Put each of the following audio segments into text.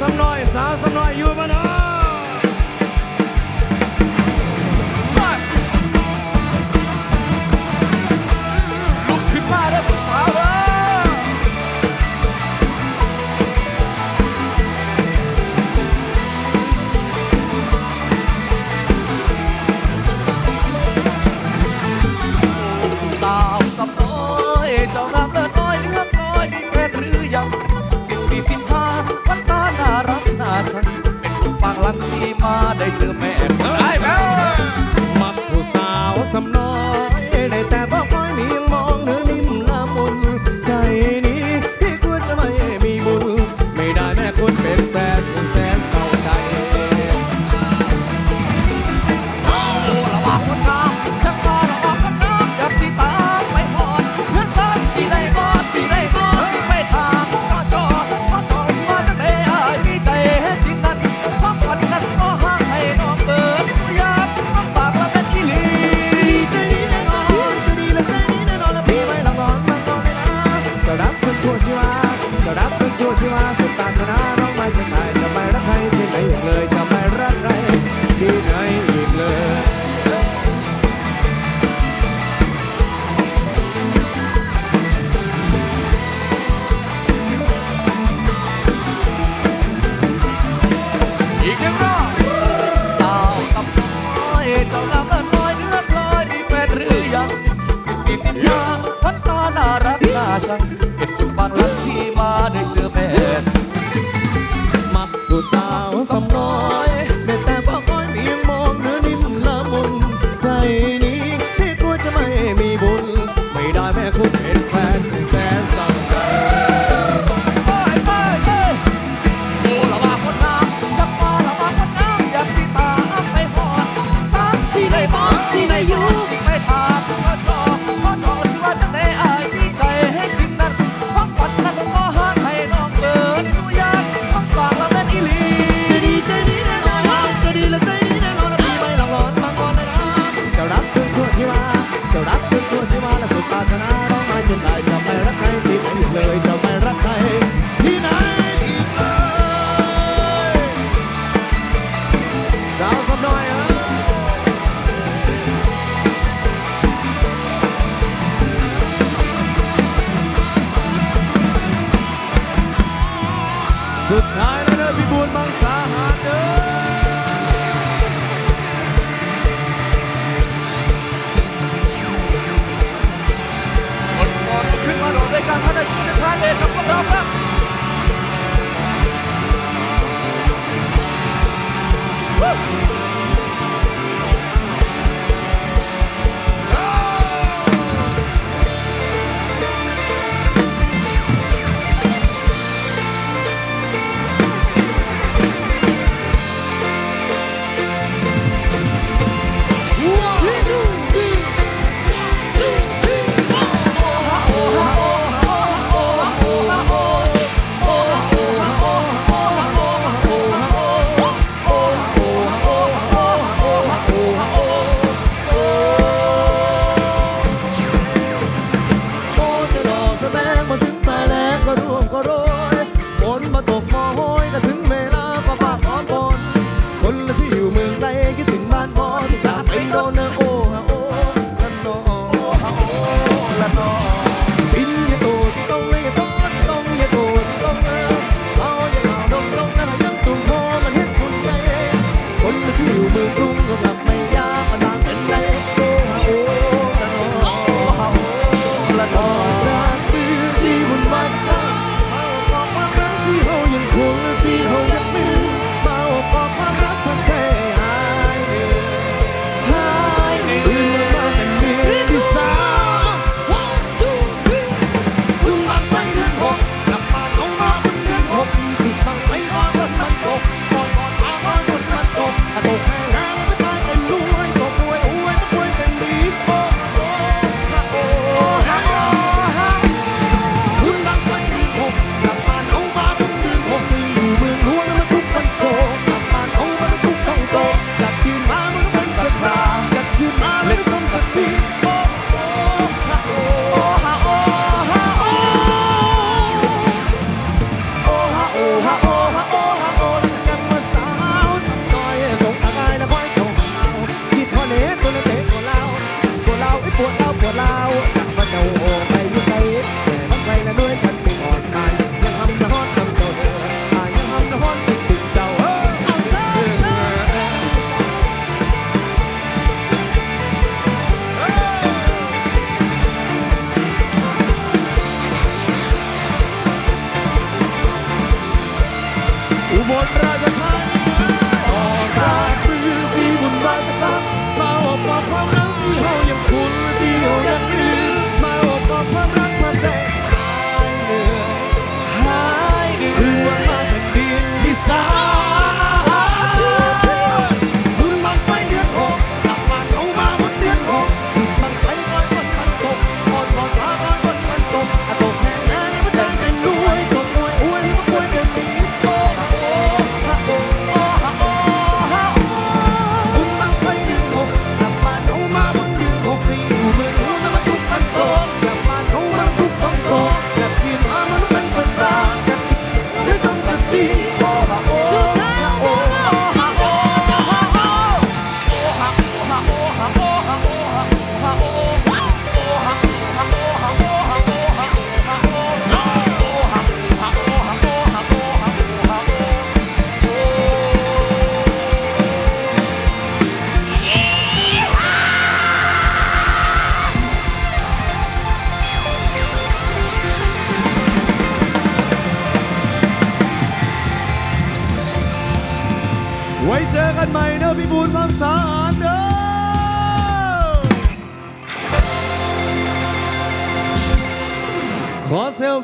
สำน่อย สาวสำน่อยอยู่มาเนาะ Rosa.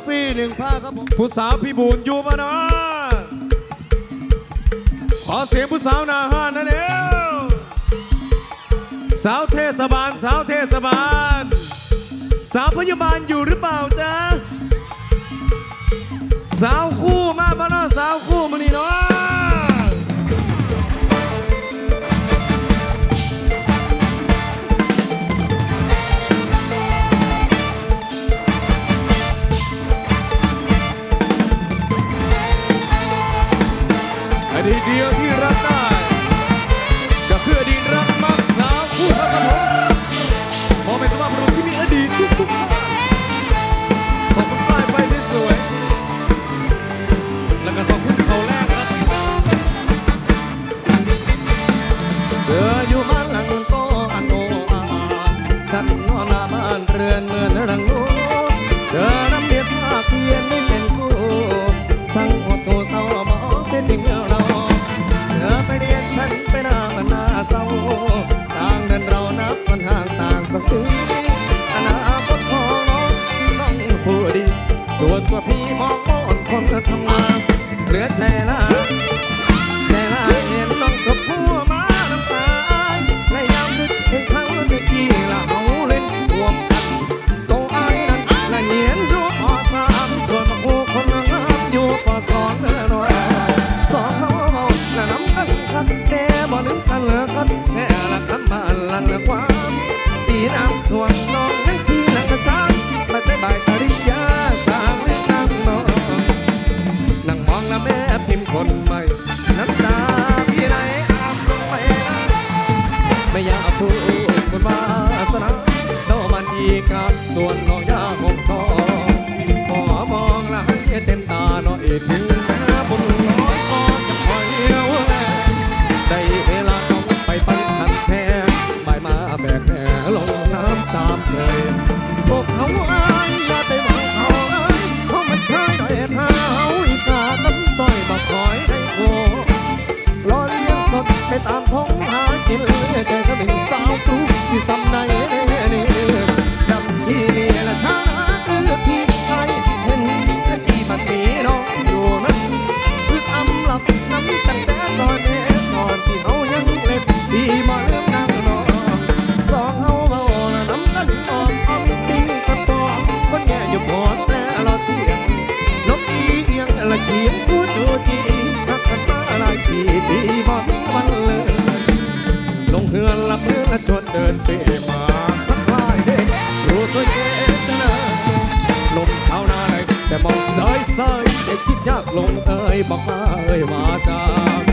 ฟรีหนึ่งผ้าครับผม ผู้สาวพี่บูนอยู่มานาขอเสียงผู้สาวนาฮานนะเร็วสาวเทศบาล สาวเทศบาล สาวพยาบาลอยู่หรือเปล่าจ๊ะ สาวคู่มาบ้านเราสาวคู่มานี่เนาะานเรือนเหมือนรัง เห็นแกก็เป็นสาวตู้ที่สำในนี่ดำที่นี่ละช้าเออพี่ไทยเห็นและพี่บัดนี้น้องอยู่นั้นคืออำลับน้ำตั้งแต่ตอนเด็กนอนที่เฮายังเล็บพี่มาเริ่มนั่งนอนสองเฮาเบาละน้ำกันอ่อนอ่อนปิ้งกระตองคนแก่อยู่พอแต่ละเตียงลบอีเอียงละเกียงผู้โจูจีรักกันมาหลายปีพี่บอกวัน บมือและชนเดินไปมาทักทายเด็กรู้สวยเก๋จังลมเท้าหนายแต่มองเสยเสยเจคิดยากลงเอ่ยบอกมาเอ่ยมาจาก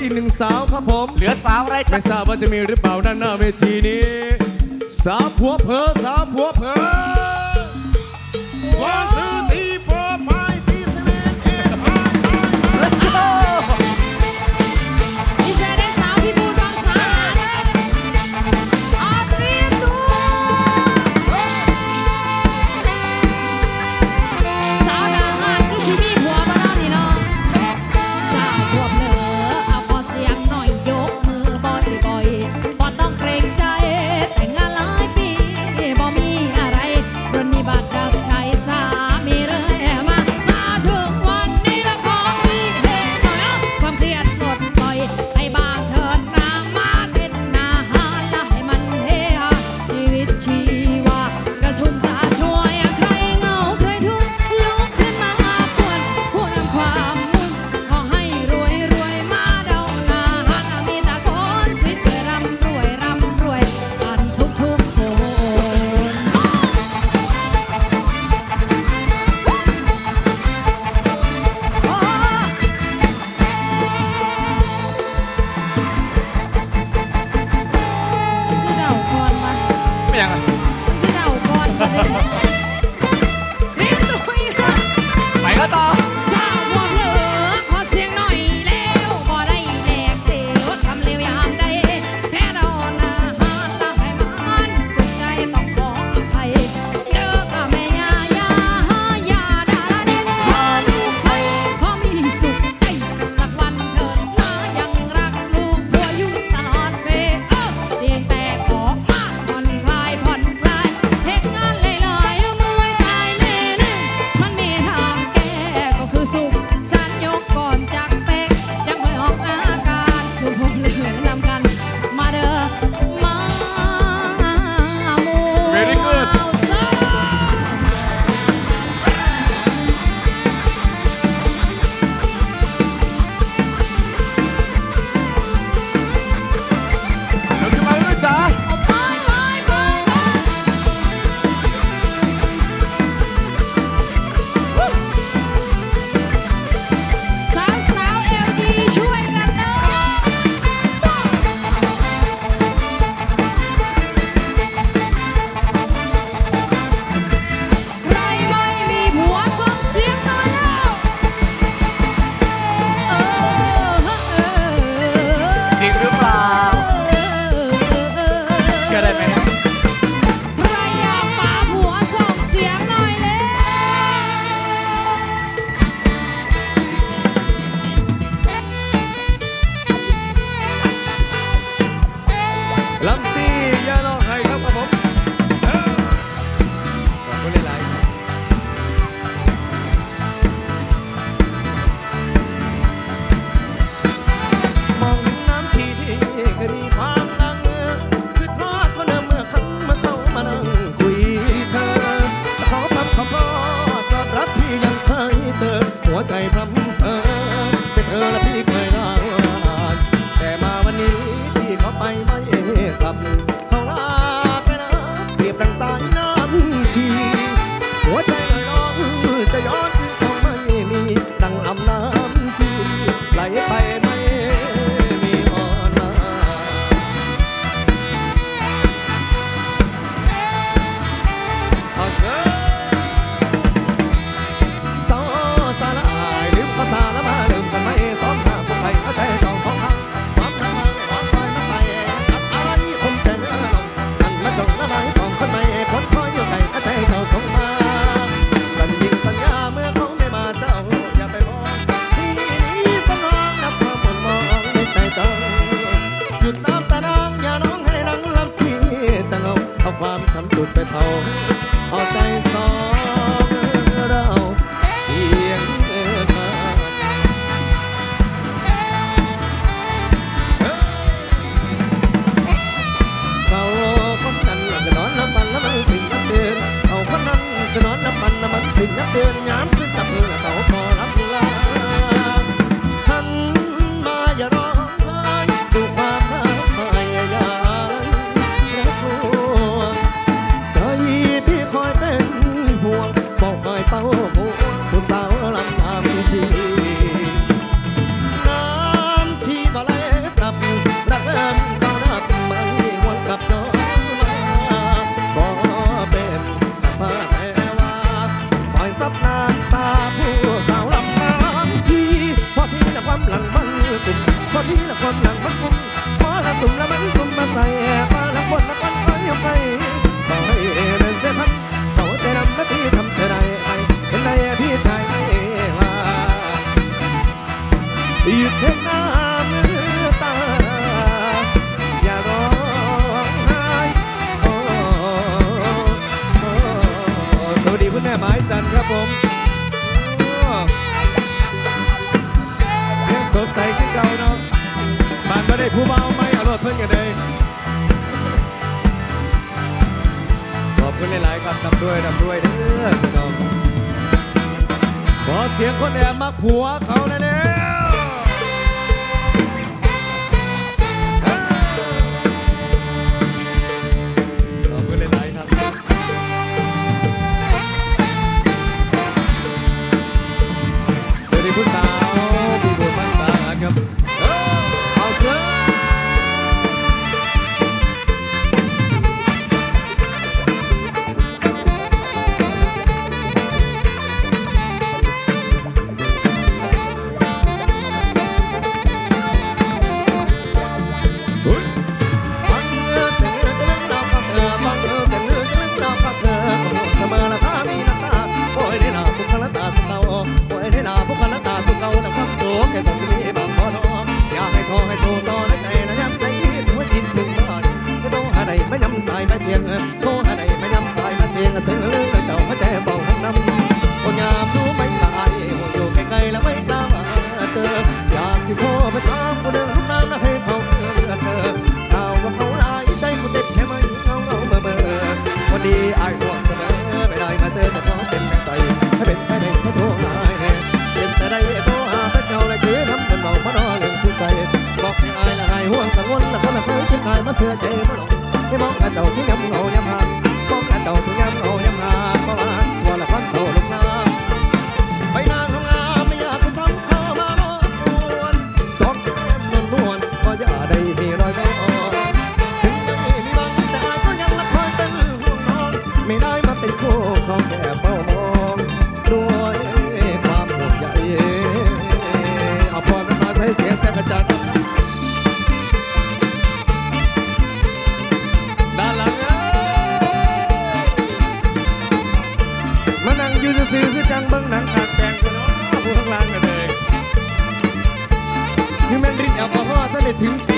อีกหนึ่งสาวครับผม เหลือสาวอะไรจ๊ะไม่ทราบว่าจะมีหรือเปล่านั่นหน้าเวทีนี้ สาวผัวเพอสาวผัวเพอ one two three four 两个ำสำลุดไปเผาเอาใจสอน ทีละคนหนังมันคุ้มมอละสุ่มละมันคุ้มมาใส่มาละคนละคนไปไปต่อให้เป็นเส้นทั้งเขาจะนำมาที่ทำเธอไรไปเป็นได้พี่ชายไม่ลายุดเท่าน้ำตา อย่าร้องไห้โอ้สวัสดีคุณแม่ไม้จันทร์ครับผม ได้ผู้เบาไม่อารถเพิ่นกันเลยขอบคุณหลาย ๆ ครับนำด้วยนำด้วยเด้อพี่น้องขอเสียงคนแอบมักผัวเขาแน่ อาวงเสมอไม่ได้มาเจอแต่น้องเป็นใจให้เป็นแม่ในพระโทษอายเป็นแต่ได้โทรหาแต่เก่าเลยคือทำเป็นมาพระนอเรื่องทุกใจบอกให้อาละอาห่วงกังวลละคนละเพ้อคิดายมาเสือใจมาหลงให้มองกระเจ้าที่ยำเงายำหัง อาจารย์นหลังมานั่งยืซื้อคืองบิ้งหนังอ่านแตงกันนะข้างล่างกันเลยคือแม่นรินแอลกอฮอล์ถ้าได้ถึงขี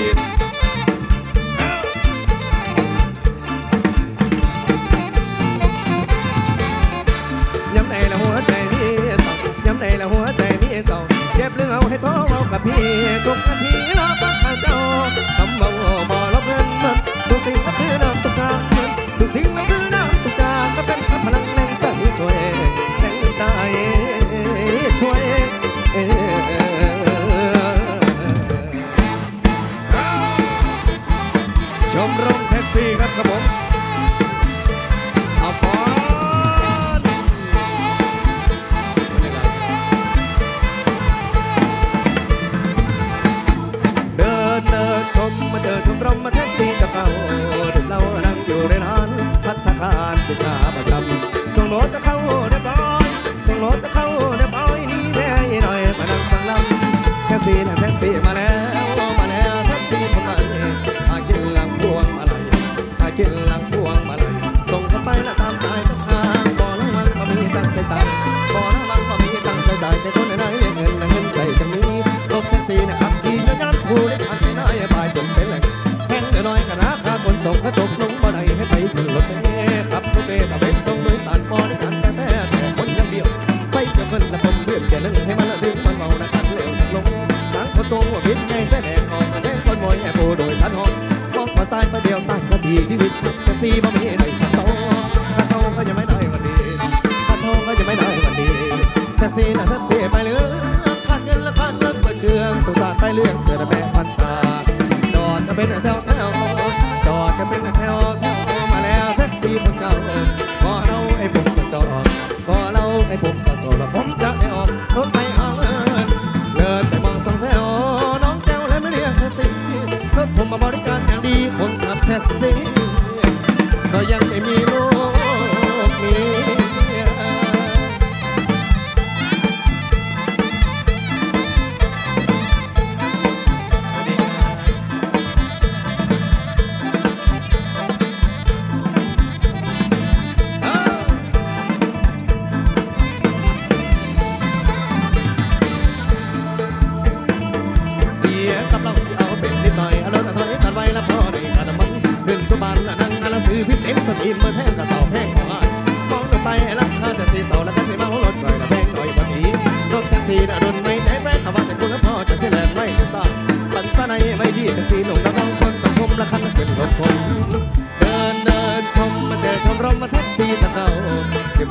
ชมรมแท็กซี่ครับครับผม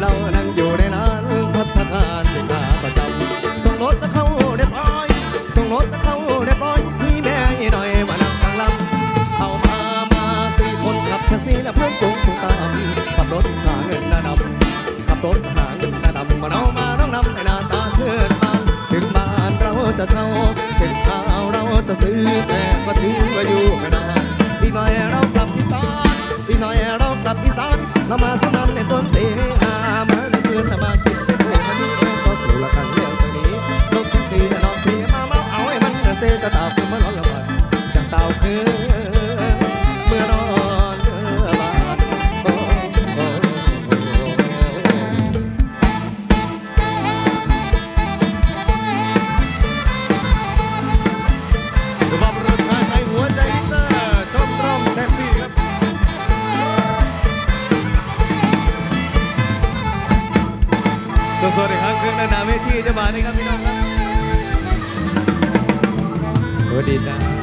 เรานั่งอยู่ในร้านพัฒนาการเป็นขาประจำส่งรถเข้าเรียบร้อยส่งรถเข้าเรียบร้อยมีแม่หน่อยมานั่งฟังลำเอามามาสี่คนขับแท็กซี่และเพื่อนฝูงสูงตามขับรถหาเงินหน้าดำขับรถหาเงินหน้าดำมาเอามาน้องนำให้หน้าตาเชิดบานถึงบ้านเราจะเช่าถึงข้าวเราจะซื้อแต่ก็ถือว่าอยู่ไม่นานอีกหน่อยเรากลับอีสานอีกหน่อยเรากลับอีสานเรามาสนั้นในสวนเสนามาในคืนมากินเป็นผู้คนนี่เองก็สู่ละกันเรื่องตรงนี้รถแท็กซี่น่ะน้องพี่มาเมาเอาให้มันเซจะตา จะมาเลยครับพี่น้องครับสวัสดีจ้า